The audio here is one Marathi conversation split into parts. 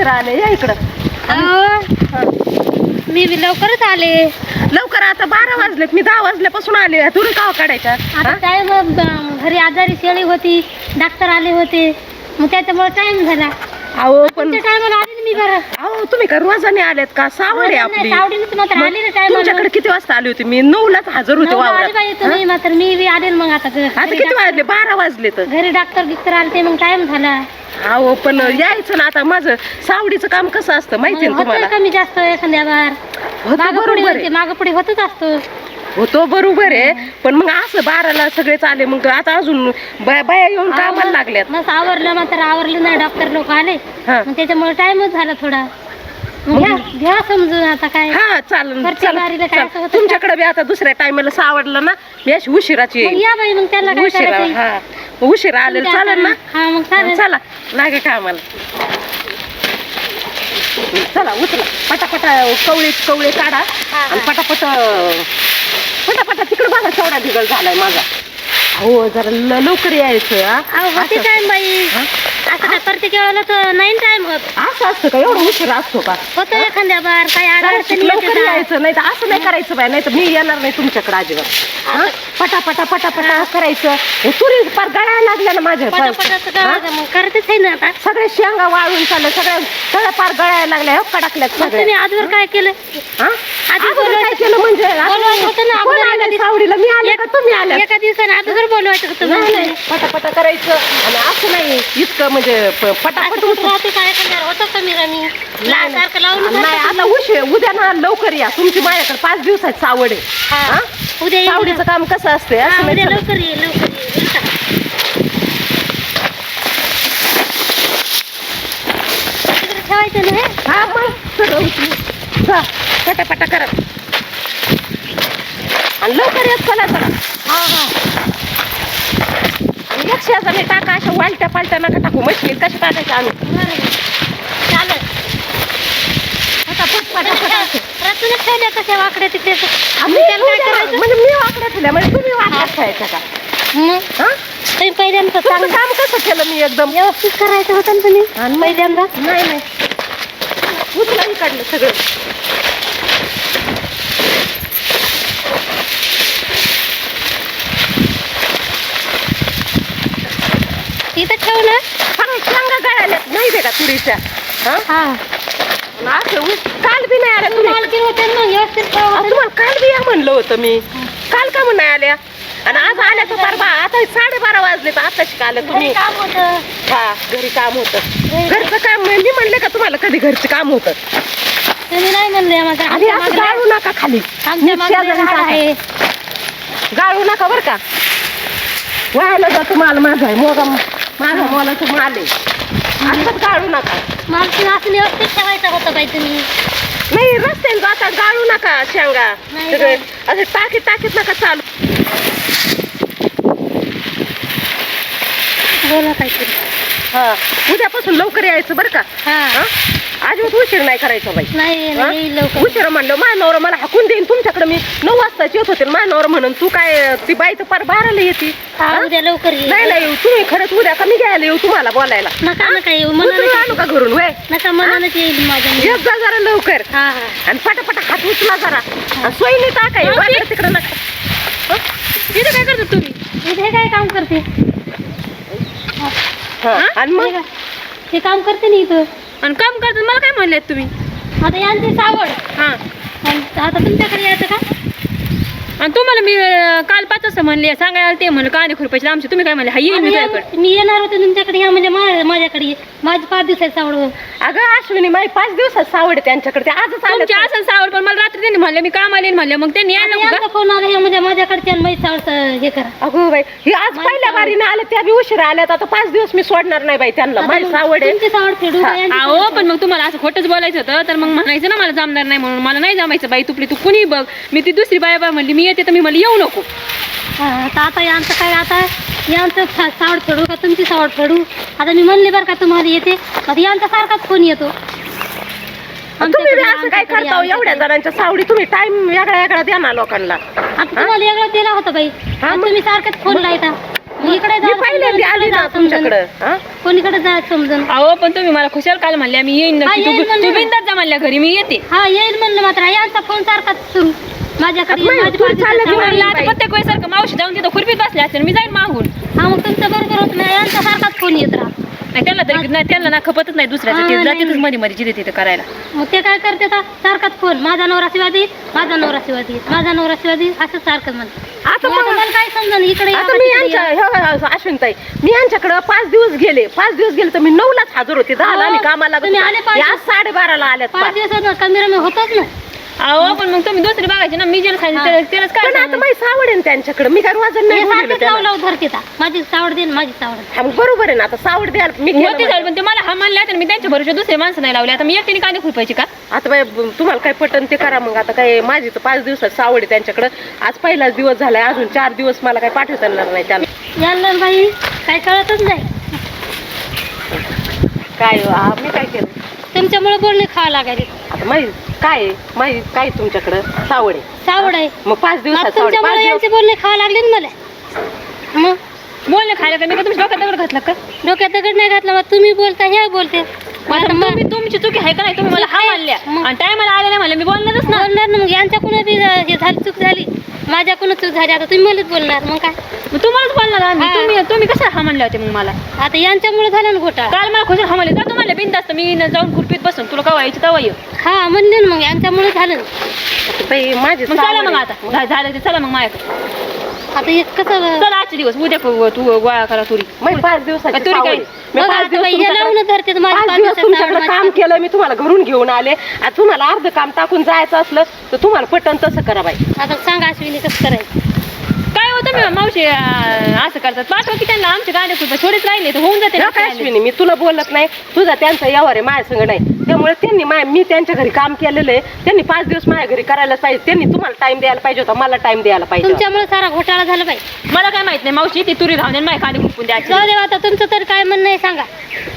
उशिरा आले. या इकडं. मी बी लवकरच आले. लवकर आता बारा वाजलेत. मी दहा वाजल्यापासून आले तुला का काढायच्या? आता? टाइम घरी आजारी शेळी होती डॉक्टर आले होते. मग त्याच्यामुळे टाइम झाला. अहो पण टायमाला मी बरं अहो तुम्ही का रोजाने आलेत का? सावड आहे आपली. सावडीनेच मात्र मग आले ना टायमाला. तुमच्याकडे किती वाजता आली होती? मी नऊलाच हजर होते वावरात. मात्र मी बी आले ना मग आता घ- आता घरी किती डॉक्टर- वाजले? बारा वाजले तर. घरी डॉक्टर गिक्टर आले ते मग टाइम झाला. अहो पण यायचं ना आता माझं. सावडीचं काम कसं असतं? माहिती ना होतोय तुम्हाला? कमी जास्त एखाद्या बार. होतं मागं पुढे बरोबर होते आहे मागं पुढे होतच असतो. होतो बरोबर आहे. पण मग असं बाराला सगळे चाले मग आता अजून बाया बाया येऊन कामाला लागल्यात. मग आवरलं मात्र आवरलं नाही डॉक्टर लोक आले. हा. मग त्याच्यामुळे टाइमच झाला थोडा. मग घ्या घ्या समजून आता काय. हा चालेल प्रत्येक चला, बारीला काय चला. असं होतं तुमच्याकडे बी आता दुसऱ्या टायमाला सावडलं ना मी अशी उशिराची मग येईल या बाई मग त्याला काय उशिरा करायचं? हा. उशिरा आलेलं चालेल ना. हा मग चालेल चला. लागे कामाला. चला उचला. पटापटा कवळे कवळे काढा. हा. आणि पटापट पटापटा तिकडे बघा केवढा ढिगल झालाय माझा. हो जरा ल- लवकर यायचं हा? अहो होते असं- टाइम बाई? असं काय प्रत्येक वेळेला तर नाही टाइम होत. असं असतं का? एवढं उशीर असतो का? होतं एखाद्या बार काही अडचणी लवकर. यायचं नाही तर असं नाही करायचं बाय नाही तर मी येणार नाही तुमच्याकडे अजिबात. हा? पटापटा पटापटा करायचं. हे तुरी फार गळायला लागल्या ना माझ्या पटापटाचं हा? मग करतेच आहे ना आता. सगळे शेंगा वाळून चालले सगळ्या सगळ्या पार गळायला लागल्या हो कडाकल्यात मग सगळ्या तुम्ही आजवर काय केलं? हा? आधी अगोदर बोलवायचं- काय केलं म्हणजे? बोलवायचं होतं ना, कोण अगोदर आलं एका सावडीला? मी आले का? तुम्ही आल्या? एका दिवसाने अगोदर बोलवायचं होतं नाही म्हणजे. नाही पटापटा करायचं. आणि असं नाही इतकं म्हणजे प- पटापट असं कुठं राहते काय होतं रमी? नाही, सारखं लावून नाही आता उशीर उद्या ना लवकर या. तुमची माझ्याकडे पाच दिवसाची सावड. आहे हा. उद्या सावडीचं काम कसं असते हा, असं उद्या नाही लवकर ये लवकर ये. बरं का? तिकडे ठेवायचं ना हे? हा मग. सगळं जा पटापटा करा. आणि लवकर येत चला चला. हा हा. आणि एक शेजारी टाका अशा वालट्या पालट्या नका टाकू. मशीन कशा टाकायच्या आम्ही? बरं चालेल. पटापट पटापट असं. रचूनच ठेवल्या कशा वाकड्या तिकडे आम्ही त्याला काय उद्या- करायचं? म्हणजे मी वाकड्या ठेवल्या म्हणजे तुम्ही वाकड्या ठेवायच्या का? मग? हा? तुम्ही पहिल्यांदा तुमचं चांगलं काम कसं केलं मी एकदम? व्यवस्थित करायचं होतं ना तुम्ही? आणि पहिल्यांदा? नाही नाही. काढलं सगळं. ठेव ना सगळ्या शेंगा नाही का तुरीच्या. हा? आणि असं ऊस काल बी नाही आल्या तुम्ही मालकी होते ना व्यवस्थित अहो, तुम्हाला काल बी या म्हणलं होतं मी. काल का म्हणून नाही आल्या? आणि आज आल्या तर बारा आता साडेबारा वाजले तर आता शिकायला घरी तुम्ही काम होतं. हा घरी काम होतं. घरचं काम मी म्हणले का तुम्हाला कधी घरचं काम होतं? तुम्ही नाही म्हणले माझ्या आणि आमच्या असं गाळू नका खाली. आमच्या मागं शेजारी झाड टाका. आहे. गाळू नका बरं का. व्हायला जातो माल माझा आहे. मोगा माझा मोलाचं माल आहे असंच गाळू नका. मालकी असं व्यवस्थित ठेवायचं होतं बाई तुम्ही. नाही रस्त्याने जाता गाळू नका शेंगा. नाही, सगळे असे टाकीत टाकीत नका चालू. बोला काहीतरी हा उद्यापासून लवकर यायचं बरं का? हा. हा? अजिबात उशीर नाही करायचा बाई. नाही हा? नाही लवकर. उशीर म्हणलं मानवर मला हाकून देईन तुमच्याकडे मी नऊ वाजताच येत होते. मानवर म्हणून तू काय ती बाई तर पार बाराला येते. हा हा? उद्या लवकर ये. नाही नाही तुम्ही खरंच उद्या कमी घ्यायला येऊ तुम्हाला बोलायला. नका नका येऊ उचलून आणू का घरून वय? नका मनानच येईल माझ्या. येत जा जरा लवकर. हा हा. आणि पटापटा हात उचला जरा. आणि सोयीने टाकाय हा, ठीक. तिकडं नका. हं? इथे काय करतो तुम्ही? इथे काय काम करते? हा, आणि मग? हे? हे काम करते ना इथं. आणि काम करतात मला काय म्हणलेत तुम्ही? आता यांची सावड हां. आणि आता तुमच्याकडे यायचं का? आणि तुम्हाला मी अं, काल पाच वाजता म्हणले सांगायला ते म्हणलं कांदे खुरपायचे आमचे तुम्ही काय म्हणले हा येईल मी आणि तुझ्याकडे या- मी येणार होते तुमच्याकडे या म्हणजे मा- माझ्याकडे ये. माझी पाच दिवसाची सावड हो. अगं अश्विनी माझी पाच दिवसात सावड आहे त्यांच्याकडे ते आजच आले असं सावड पण मला रात्री त्यांनी म्हणले मी काम आले म्हणले मग त्यांनी यायला यांचा फोन आला हे म्हणजे माझ्याकडच्या आणि माझी सावड हे करा. अगो बाई ही आज पहिल्या बारीने आले त्या बी उशिरा आल्यात आता पाच दिवस मी सोडणार नाही बाई त्यांना माझी सावड आहे. तुमची सावड फेडू हा. का यांची अहो पण मग तुम्हाला असं खोटंच बोलायचं होतं तर मग म्हणायचं ना मला जमणार नाही म्हणून. मला नाही जमायचं बाई तुपली तू कुणी बघ. मी ती दुसरी बाय बाय म्हणली मी येते तर मी मला येऊ नको. हा, आता आता यांचं काय आता? यांचं सा- सावड फेडू का तुमची सावड फेडू? आता मी म्हणले बरं का तुम्हाला येते. आता यांचा सारखाच फोन येतो. तुम्ही बी आमच्याकडे, असं काय आमच्याकडे, करता हो? एवढ्या आमच्याकडे. जणांच्या सावडी तुम्ही टाइम वेगळा वेगळा द्या ना लोकांना. आता तुम्हाला वेगळं दिला होता बाई. आता मग? तुम्ही सारखंच फोन लायता. इकडे मी जाऊ पहिल्यांदा आली ना समजून. तुमच्याकडं. हा? कोणीकडे जायचं समजून. अहो पण तुम्ही मला खुशाल काल म्हणल्या मी येईन हा, नक्की येईन तू म्हणले तू ना. बिंदात जा म्हणल्या घरी मी येते. हा येईल म्हणलं मात्र. यांचा फोन सारखाच सुरू. माझ्याकडे तू बाई. प्रत्येक वेळेस सारखं मावशी जाऊन तिथं खुरपीत बसले मी जाईन मागून. हा मग तुमचं बरोबर होत नाही यांचा सारखाच फोन येत राहा नाही त्यांना तरी नाही त्यांना ना खपतच नाही दुसऱ्याचं. हा, ते नाही, जातीतच नाही. मध्ये मध्ये जिथे तिथे करायला. मग ते काय करते आता? सारखाच फोन. माझा नवरा शिवाजी माझा नवरा शिवाजी माझा नवरा शिवाजी असं सारखं म्हणते. आता मग मला काय समजा इकडे आता मी यांच्या अश्विनताई मी यांच्याकडे पाच दिवस गेले. पाच दिवस गेले तर मी नऊलाच हजर होते. दहाला हो, मी कामाला लागत तुम्ही आले होते. या दिवस. साडेबाराला आल्यात पाच पाच. दिवसात कमी रमी होतच ना. अहो पण मग तुम्ही दुसरी बघायची ना मी सांगितलं हा. त्याला- त्यालाच काय पण आता सांगू? माझी सावड आहे ना त्यांच्याकडे मी काय रोजन नाही बोललेलं सारखंच त्याला. लावलं धरते ता. माझी सावड देईन माझी सावड हा, मग बरोबर आहे ना आता सावड द्यायला मी केलं होते म्हणजे. पण ते मला हा मानले तर मी त्यांच्या भरोश्यावर दुसरे माणसं नाही लावले आता मी एकटीने कांदे खुरपायची का आता बाई तुम्हाला काय पटन ते करा मग आता काय माझी तर पाच दिवसात सावड आहे त्यांच्याकडे आज पहिलाच दिवस झालाय अजून चार दिवस मला काय पाठवता येणार नाही त्यांना यांना बाई काय कळतच नाही काय मी काय केलं तुमच्यामुळे बोलणे खावं लागायचे आता माही काय आहे? माही काय आहे तुमच्याकडं? सावड आहे. सावड आहे. मग पाच मग दिवसात सावड पाच तुमच्यामुळे दिवस यांचे बोलणे खावं लागले ना मला. मग? बोलणे खायला का मी का तुमच्या डोक्यात दगड घातलं का? डोक्यात दगड नाही घातला मग तुम्ही बोलता हे बोलते. मग तुम्ही तुमची चुकी आहे का नाही? तुम्ही मला हा मानल्या. मग- आणि टायमाला आले नाही म्हणलं मी बोलणारच ना. बोलणार ना मग. यांच्याकडून बी हे झाली चूक झाली? माझ्याकडून चूक झाली. आता तुम्ही मलाच बोलणार मग काय? मग तुम्हालाच बोलणार आम्ही. हा. तुम्ही तुम्ही कशाला हा म्हणले होते मग मला? आता यांच्यामुळे झालं ना घोटाळा. काल मला खुशाल हा म्हणले जा तुम्हाला बिंद असतं. मी न जाऊन खुरपीत बसून. तुला कवा यायची तवा ये हा म्हणले ना मग यांच्यामुळे झालं ना. बाई माझी मग चला मग. आता. झा- झालं ते चला मग माझ्याकडे. आता कसं चला आजचे दिवस उद्या क- तू गोळा करा तुरी मग पाच दिवसाची तुरी सावड काय? आहे. मी बघा पाच आता दिवस बाई तुमच्याकडे- लावून धरते तर माझी पाच पाच दिवस दिवसात तुमच्याकडे सावड काम केलं मी तुम्हाला घरून घेऊन आले आता तुम्हाला अर्ध काम टाकून जायचं असलं तर तुम्हाला पटन तसं करा बाई आता सांगा अश्विनी कसं करायचं मी मावशी अं, असं करतात. पाठवा की त्यांना आमचे गाणे खुरपा थोडेच राहिले तर होऊन जाते ना ना काय अश्विनी मी तुला बोलत नाही. तुझा त्यांचा यावर आहे माझ्या संग नाही. त्यामुळे त्यांनी माय मी त्यांच्या घरी काम केलेलं आहे. त्यांनी पाच दिवस माझ्या घरी करायलाच पाहिजे. त्यांनी तुम्हाला टाइम द्यायला पाहिजे होता मला टाइम द्यायला पाहिजे होता. तुमच्यामुळे सारा घोटाळा झाला बाई. मला काय माहीत नाही मावशी ती तुरी राहून माझ्या कांदे खुरपून द्यायची. जाऊ दे आता तुमचं तर काय म्हणणं आहे सांगा.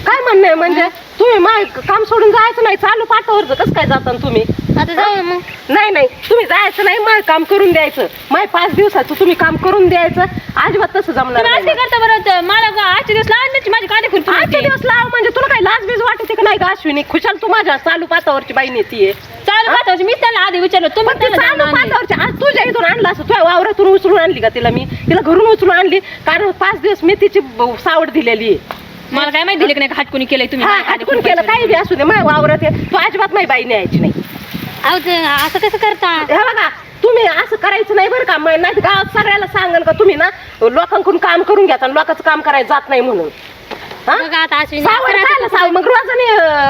काय म्हणणं आहे म्हणजे? तुम्ही माय काम सोडून जायचं नाही चालू पाठावरचं कसं काय जाता तुम्ही? आता जाऊ मग. नाही नाही तुम्ही जायचं नाही माय काम करून द्यायचं. माय पाच दिवसाचं तुम्ही काम करून द्यायचं. अजिबात तसं जमणार तुम्ही नाही करता बरं तर मला आजचे दिवस लावून माझी कांदे खुरपून आजचे. दिवस लाव म्हणजे तुला काही लाज बीज वाटते का नाही का अश्विनी? खुशाल तू माझ्या चालू पातावरची बाई नेतीये. चालू पाहतो मीच त्यांना आधी विचारलं तुम्ही पण ते त्यांना चालू जाऊन आणले. पातावरची आज तुझ्या इथून आणलं असं तुझ्या वावरातून उचलून आणली का तिला मी? तिला घरून उचलून आणली कारण पाच दिवस मी तिची ब- सावड दिलेली आहे. मला काय माहिती दिलं की नाही हटकुनी केलंय तुम्ही हा कांदे हटकून केलं. काही बी असू दे माझ्या वावरात आहे. तू अजिबात माझी बाई न्यायची नाही अहो ते असं कसं करता हे बघा तुम्ही असं करायचं नाही बरं का मग नाही गावात सगळ्याला सांगाल का तुम्ही ना लोकांकडून काम करून घ्या आणि लोकांचं काम करायला जात नाही म्हणून हा? बघा आता अश्विनी सावड आता खायला सावड मग रोजाने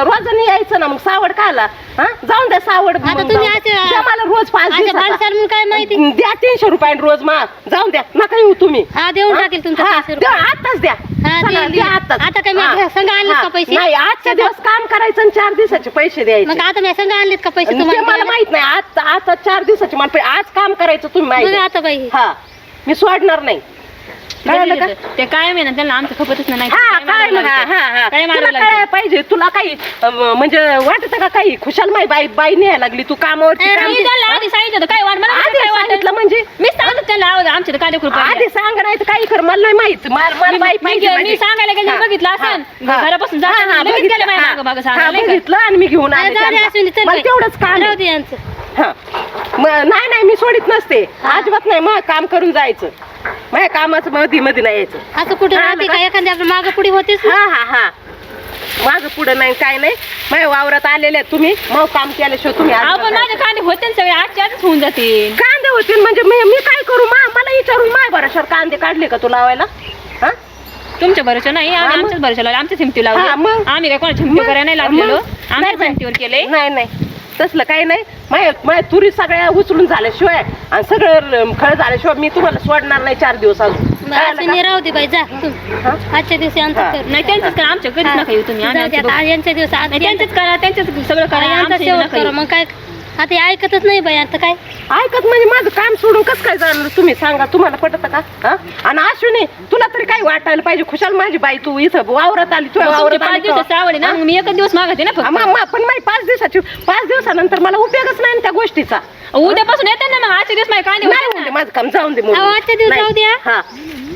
रोजाने यायचं ना मग सावड खायला हा जाऊन द्या सावड आता मग तुम्ही जाऊन- असे- द्या मला रोज पाच दिवसाचा. म्हणून काय माहिती द्या तीनशे रुपयाने रोज मग जाऊन द्या नका येऊ तुम्ही हा देऊन? टाकेल तुमचं हा, तीनशे द्या, रुपये आत्ताच द्या हा, चला, देईल, द्या देईल. आत्ताच. आता काय मी हा. संग आणलेत हा. का पैसे? नाही आजच्या दिवस काम करायचं आणि चार दिवसाचे पैसे द्यायचे मग आता मी आणलेत का पैसे ते मला? माहीत नाही आज आता चार दिवसाचे मला पै- आज काम करायचं तुम्ही बघा माहिती आता बाई हा मी सोडणार नाही का ते काय आहे ना त्यांना आमचं खपतच नाही हा काय काय मारावं मग, हा, लागतं. हा, हा. काय तुला मारावं काय लागतं. पाहिजे तुला काही अं, म्हणजे वाटत का काही खुशाल माई बाई बाई न्यायला लागली तू कामावरती अरे, काम मी त्यांना आधी सांगितलं होतं, काय वाट मला आधी काय वाटत सांगितलं म्हणजे मी सांगत त्यांना आवाज आमच्या आधी सांग नाही तर काही कर मला नाही माहीत मला मला बाई पाहिजे मी माझी. सांगायला गेले हा, बघितलं हा, हा. घरापासून हा, जाताना लगेच बघितलं, गेले माझ्या हा, मागं मागं हा, सांगायला नाही का? बघितलं आणि मी घेऊन आले जाऊ दे त्यांना. अश्विनी चल मला बाई. तेवढंच काम राहू आहे. दे यांचं हा. म- नाही नाही मी सोडित नसते अजिबात नाही मग काम करून जायचं माझ्या कामाचं मध्ये नाही यायचं. असं कुठे हा, राहते नका. का? एखाद्या मागं पुढे होतेच ना. हा हा हा. माझं पुढं नाही काय नाही. माझ्या वावरात आलेले तुम्ही. मग काम केल्याशिवाय तुम्ही अहो, पण. माझे कांदे होते ना सगळे आजच्या आजच होऊन जातील. कांदे होतील म्हणजे मी मी काय करू? मा मला विचारून माय बरोबर कांदे काढले का तू लावायला? हा? तुमच्या भरोशा नाही हा, आम्ही मग. आमच्याच भरोशा लावले आमच्या हिमती हा, लावले. मग. आम्ही काय कोणाची हिमती मग- करायला नाही लागलेलो. मग- नाही. हिमतीवर केले. नाही नाही. तसलं काही नाही माय माय तुरी सगळ्या उचलून झाल्याशिवाय आणि सगळं खळ झाल्याशिवाय मी तुम्हाला सोडणार नाही चार दिवस अजून? राहू दे बाई जा तू? आजच्या दिवशी. आमचं कर नाही त्यांचंच करा आमच्या कधीच नका येऊ तुम्ही आम्ही जाऊ दे आमचं आता बघू. यांच्या दिवस आज नाही त्यांचंच करा त्यांचंच सगळं करा यांचा आमचं शेवट नका करा येऊ. मग काय आता हे ऐकतच नाही बाई आता काय ऐकत म्हणजे माझं काम सोडून कसं काय जाणार तुम्ही सांगा तुम्हाला पटत का हा? आणि अश्विनी तुला तरी काय वाटायला पाहिजे खुशाल माझी बाई तू इथं वावरात आली तुझ्या तुमचे वावरात पाच आली दिवस का? आवड आहे ना? मग मी एकच दिवस मागते ना फक्त मा- मा- पण माझी पाच दिवसाची पाच दिवसानंतर मला उपयोगच नाही ना त्या गोष्टीचा उद्यापासून येते ना मग आजचे दिवस माझे कांदे नाही होऊ दे. माझं काम जाऊन दे अहो, आजच्या दिवस नाही. जाऊ द्या. हा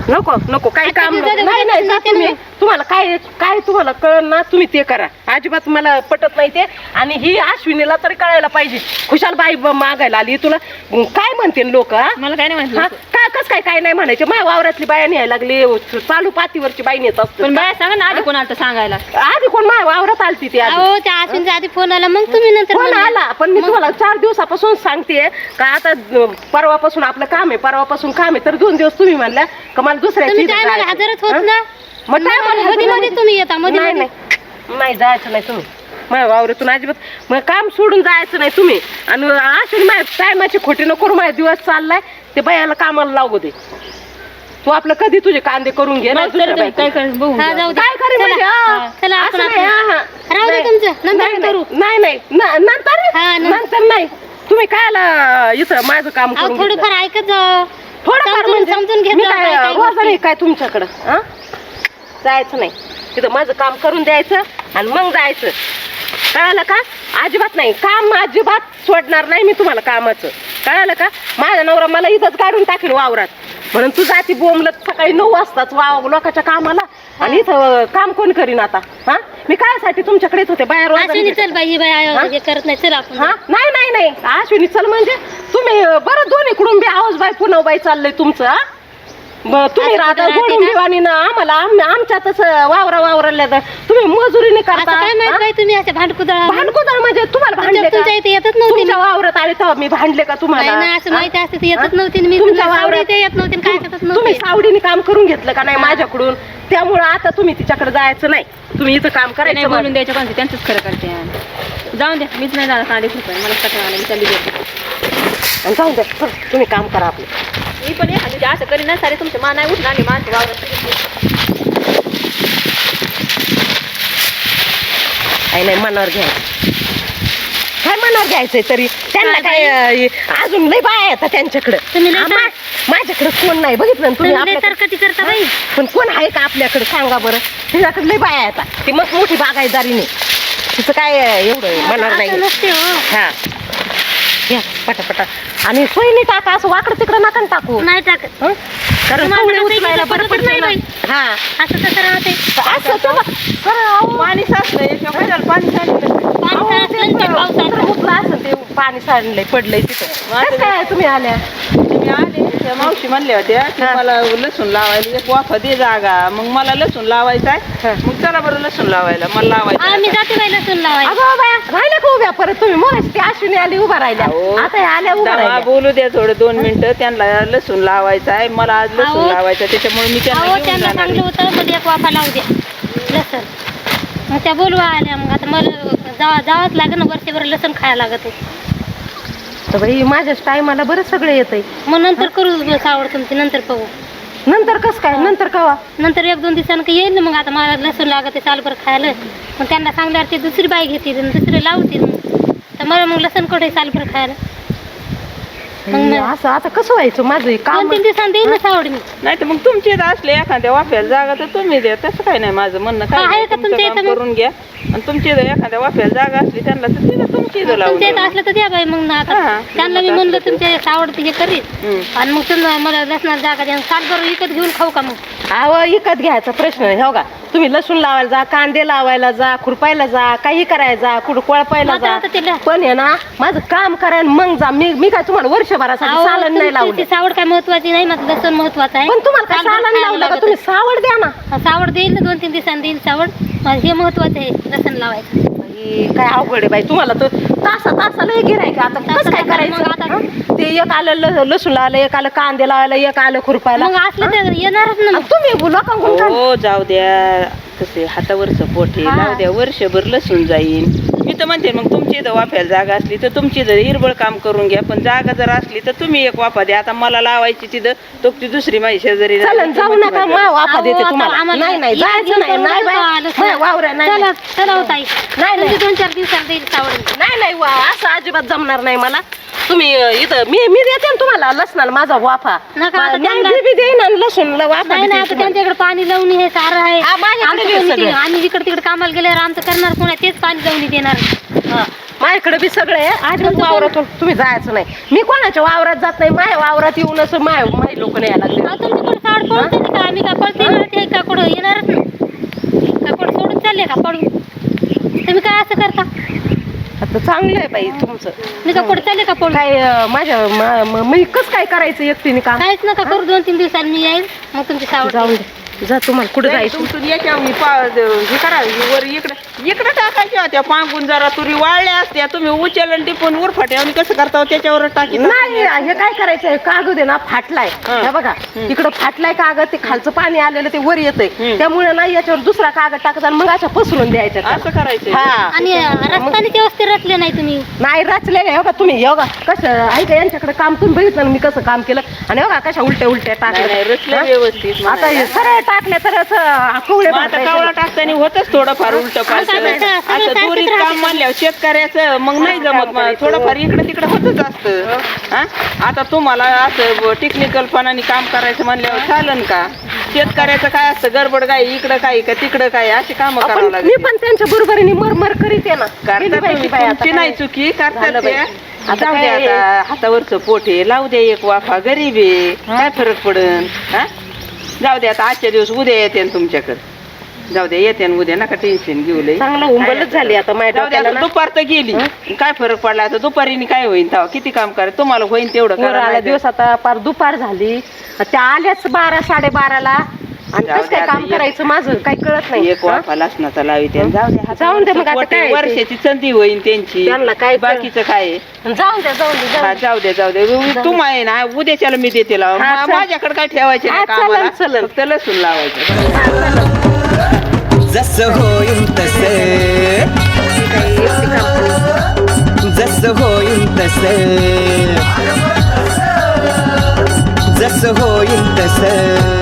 नको नको काही काम नको नाही जाते ना. तुम्हाला काय काय तुम्हाला कळलं ना तुम्ही ते करा. अजिबात मला पटत नाही ते. आणि ही अश्विनीला तरी कळायला पाहिजे. खुशाल बाई ब- मागायला आली तुला काय म्हणते लोक मला काय नाही म्हटलं काय कस काय काय नाही म्हणायचे? माझ्या वावरातली बाया न्यायला लागली चालू पातीवरची बाई नेत असते. पण बाया सांगा ना आधी कोणाला तर सांगायला? आधी कोण माझ्या वावरात आलती ती आधी. अहो त्या आधी फोन आला मग तुम्ही नंतर फोन म्हणले. आला पण मी तुम्हाला चार दिवसापासून सांगते का आता अं, परवापासून आपलं काम आहे परवापासून काम आहे तर दोन दिवस तुम्ही म्हणल्या का मला दुसऱ्या तुम्ही टायमाला हजरच होत ना? मग मध्ये मध्ये नाही. तुम्ही? येता मध्ये नाही मध्ये. नाही. नाही जायचं नाही तुम्ही. माझ्या वावरातून अजिबात मग काम सोडून जायचं नाही तुम्ही. आणि अशी माझ्या टायमाची खोटी नको करू माझा दिवस चाललाय. ते बायाला कामाला लागू दे. तू आपलं कधी तुझे कांदे करून घे ना बघ तरी तुम्ही काय कर बघू हा जाऊ दे. काय करी म्हणजे? चला, हा? हा, चला आपण असं नाही, आपण- हा, हा. राहू दे नाही. तुमचं, नंतर नाही, करू. नाही नाही. न- नंतर? हा, नंतर. नंतर नाही. तुम्ही कायला इथं माझं काम अहो करून थोडंफार? ऐकत जा. समजून- म्हणजे समजून घेत जा काय काय तुमच्याकडं? हा? जायचं नाही. तिथं माझं काम करून द्यायचं आणि मग जायचं. कळालं का? अजिबात नाही. काम अजिबात सोडणार नाही मी तुम्हाला कामाचं. कळालं का? माझा नवरा मला इथंच काढून टाकेल वावरात. म्हणून तू जाती बोंबलत सकाळी नऊ वाजताच वाव लोकांच्या कामाला आणि इथं काम कोण करीन आता? हा? मी कायसाठी तुमच्याकडे येत होते? बाहेर अश्विनी चल बाई ही बाई करत नाही. चल आपण हा? नाही नाही नाही. अश्विनी चल म्हणजे तुम्ही बरं दोन्हीकडून बी आवाज बाई पुन्हा बाई चाललंय तुमचं हा? ब- तुम्ही असं राहता राहते गोडून का? दिवाणी ना आम्हाला आम- आमच्यातच वावरा वावरल्या तर तुम्ही मजुरीने असं करता काय माहीत? बाई तुम्ही असे भांडकुदळ भांडकुदळ म्हणजे तुम्हाला भांडले तुमच्या का? तुमच्या इथे येतच नव्हते तुमच्या वावरात आले तेव्हा मी भांडले का नाही तुम्हाला ना असं हा? माहिती असते ते येतच हा? नव्हते मी तुमच्या तुमच्या वावरात- ते येत नव्हते काय करतच तुम्ही नव्हते सावडीने काम करून घेतलं का नाही हा. माझ्याकडून त्यामुळं आता तुम्ही तिच्याकडे जायचं नाही तुम्ही इथं काम ते करायचं नाही बोलून माझं. द्यायचं कोणते त्यांचंच खरं करते जाऊन द्या मीच नाही जाणार कांदे खुरपाय मला सकाळ आला मी चालली आणि जाऊ द्या चल, तुम्ही काम करा आपलं. मी पण एखादी असं करीन सारे तुमचे मान नाही उठणार आणि मान वावरात काही नाही मनावर घ्यायचं काय मनावर घ्यायचंय तरी? त्यांना काय अं, अजून लय बाया येतात त्यांच्याकडे. तुम्ही लय माझ्याकडे कोण नाही बघितलं ना तुम्ही तुम्ही लय आपल्याकडे? तरकती करता बाई. पण कोण आहे का आपल्याकडे? सांगा बरं. तिच्याकडे लय बाया येतात ती मग मोठी बागायतदारीने तिचं काय अं, एवढं मनावर असं नाही नसते हो. हा. या पटापटा. आणि सोयीने टाका असं वाकडं तिकडं नका ना टाकू. नाही टाकत. हं? कारण तुम्हाला कवडे काही उचलायला इकडं बरं पटत नाही पडतं ना. हा. असं कसं राहते. अहो. पाणी साचलंय पाणी साचलं पाणी अहो, साचलं ते असेल पाणी सांडलंय पडलंय तिथं. कसं काय तुम्ही आल्या? मी आले. त्या मावशी म्हणल्या होत्या की हा. मला लसूण लावायला एक वाफा दे जागा. मग मला लसूण लावायचा हा. आहे मग चला बरं लसूण लावायला. मला लावायचं आम्ही आहे. जाते बाई लसूण लावायला. अगं बाया राहिल्या का उभ्या परत? तुम्ही मग ती अश्विनी आली उभा राहिल्या. अहो, आता ह्या आल्या उभा दमा राहिल्या. बोलू द्या थोडं दोन मिनिटं. त्यांना लसूण लावायचा आहे. मला आज लसूण अहो. लावायचं आहे, त्याच्यामुळे मी त्यांना अहो घेऊन त्यांना जाणार सांगलं आहे. होतं. मध्ये एक वाफा लावू द्या. लसण. मग त्या बोलवा आल्या. मग आता मला जावा जावंच लागेल ना. वर्षभर लसण खायला लागत आहे. तर बाई. माझ्याच टायमाला बरं सगळं येतंय. मग नंतर करू आवड तुमची नंतर पाहू. नंतर कस काय? नंतर कवा? नंतर एक दोन दिवसानं काही येईल ना मग. आता मला लसूण लागत आहे सालभर खायला. मग त्यांना सांगल्यावर ते दुसरी बाई घेतील आणि दुसरी लावतील. तर मला मग लसूण कुठे सालभर खायला? मग मी- असं आता कसं व्हायचं माझं हे काम तीन दिवसांनी ना सावड मी नाही तर मग तुमची इथं असले एखाद्या वाफ्याला जागा तर तुम्ही द्या तसं काय नाही माझं म्हणणं काय आहे नाही. का तुमचं काम इथं मग? करून घ्या आणि तुमची इथं एखाद्या वाफ्याला जागा असली त्यांना तर तिथं तुमची इथं लावून तुमच्या इथं द्या. असलं तर द्या बाई मग ना आता हा, त्यांना मी म्हणलं. तुमच्या सावड हे करीत हम्म. आणि मग तुम्ही मला लसणार जागा द्या सालभर विकत घेऊन खाऊ का मग आव विकत घ्यायचा प्रश्न नाही हो का तुम्ही लसूण लावायला जा कांदे लावायला जा खुरपायला जा काही करायला जा कुठं कोळपायला जा. आता तिला- पण आहे ना माझं काम करायला मग जा. मी मी काय तुम्हाला वर्षभरासाठी सालन नाही लावलं. सावड काय महत्वाची नाही माझं लसूण महत्वाचं आहे. पण तुम्हाला काय सालन लावलं का? तुम्ही सावड द्या ना. सावड देईल ना दोन तीन दिवसांनी देईल सावड. माझं हे महत्वाचं आहे लसण लावायचं. बाई, काय अवघड आहे बाई. तुम्हाला तर तासा तासाला गिरायक आता कसं काय तासा- करायचं? मग आता- हं? ते एक आलं ल- लसूण लावायला एक आलं कांदे लावायला एक आलं खुरपायला. मग असलं तर येणारच ना मग. तुम्ही लोकांकडून काय- हो जाऊ द्या. कसे हातावरचं पोट आहे. हा. जाऊ द्या वर्षभर लसून जाईन. मी तर म्हणते मग तुमची इथं वाफ्याला जागा असली तर तुमची जर हिरबळ काम करून घ्या पण जागा जर असली तर तुम्ही एक वाफा द्या. आता मला लावायची तिथं तो ती दुसरी माझी शेजारी जाऊ नका मा वाफा देते तुम्हाला. आम्हाला नाही नाही जायचं घेऊन नाही नाही परवडलं का बाई. आलं नाही, वावऱ्या नाही. चला चला हो ताई. नाही, नाही. तुमची दोन चार देईल सावड नाही नाही वा असं अजिबात जमणार नाही मला. तुम्ही अं, इथं मी मी देते ना तुम्हाला लसणाला माझा वाफा. नका, आता नाही, त्यांना- मी बी देईन आणि लसूणला वाफा नाही बी ना देईन आता तुम्हाला. त्यांच्याकडे पाणी लावणी हे सारं आहे. हा, माझ्याकडे आमचं बी आहे कोणी ते- सगळं. आम्ही इकडे तिकडे कामाला गेल्यावर आमचं करणार कोण आहे तेच पाणी लावणी देणार. हा. माझ्याकडे बी सगळं आहे. अजिबात वावरातून तुम्ही जायचं नाही. मी कोणाच्या वावरात जात नाही? माझ्या वावरात येऊन असं माय माई लोक नाही यायला लागले पळते का? आम्ही का पळते? ना ते का? कुठं येणारच ना का कुठं सोडून चालले का? पळून? तुम्ही काय असं करता? आता चांगलं आहे बाई तुमचं. मी का कुठं चालले का पळून? काय अं, माझ्या मा- म- मी कस काय करायचं एकटीने काम? काहीच नका करू. दोन तीन दिवसांनी मी येईल मग तुमची सावड जाऊन दे. जा तुम्हाला कुठं जायचं? तुमचं याच्यावर मी पा हे करा हे वर इकडं. इकडं टाकायच्या होत्या पांगून जरा तुरी वाळल्या असत्या. तुम्ही उचल टिपून उरफाट्या आणि कसं करता त्याच्यावर टाकी नाही हे काय करायचंय? कागद आहे ना फाटलाय. हं. हे बघा इकडं फाटलाय कागद ते खालचं पाणी आलेलं ते वर येतंय. हं. त्यामुळे ना याच्यावर दुसरा कागद टाकायचा आणि मग अशा पसरून द्यायच्या त्या. असं करायचं हा. आणि रस्त्याने व्यवस्थित रचले नाही तुम्ही. नाही रचलेले हो का तुम्ही हो का कसं ऐका यांच्याकडे काम तुम्ही बघितलं ना मी कसं काम केलं? आणि हो का कशा उलट्या उलट्या नाही, नाही, टाकल्या रचलं हं? व्यवस्थित. आता हे सरळ टाकले तर असं कवळे मग आता कावळा टाकताना होतच थोडंफार उलट करता? असं दुरीत सारखंच काम म्हणल्यावर शेतकऱ्याचं मग नाही जमत मग थोडंफार इकडे तिकडे होतच असतं. हा? आता तुम्हाला असं टेक्निकल पणाने काम करायचं म्हणल्यावर चालन का? शेतकऱ्याचं काय असतं? गडबड काय? इकडं काय? का तिकडं काय? अशी कामं करावं आपण- मी पण त्यांच्या बरोबरीने मरमर करीत आहे ना. गेली करतात बाई तुम्ही, ती बाई आता तुमची काय? नाही चुकी. करतात झालं बाई. ते. आता जाऊ दे काय- आता. हातावरचं पोट आहे. लावू दे एक वाफा. गरीब आहे. काय फरक पडन? हा? जाऊ दे आता. आजच्या दिवस उद्या येते तुमच्याकडे. जाऊ दे येते न उद्या नका टेन्शन घेऊ लय चांगलं उंबलच झाली आता माझ्या जाऊ दे डोक्याला आता ना. दुपार तर गेली. काय फरक पडला? आता दुपारीने काय होईल तेव्हा? किती काम करा? तुम्हाला होईल तेवढं वर करा आला नाही दिवस आता पार दुपार झाली. त्या आल्याच बारा साडेबाराला. आणि जाऊ कसं दे काय आता काम करायचं माझं? काही कळत नाही. एक हं? वाफा लसणाचा लावी जाऊ दे जाऊन दे मग आता काय ते? वर्षाची संधी होईल त्यांची. त्यांना काय कळ- बाकीचं काय आहे? जाऊन द्या जाऊन द्या हा, जाऊन द्या. जाऊ दे जाऊ दे. तू आहे ना उद्याच्याला मी देते हा, मा- चल. माझ्याकडे काय ठेवायचे नाही हा, चलन, कामाला? चलन. फक्त लसूण लावायचं. जसं होईल तसे. काही जसं होईल तसे. जसं होईल तसं.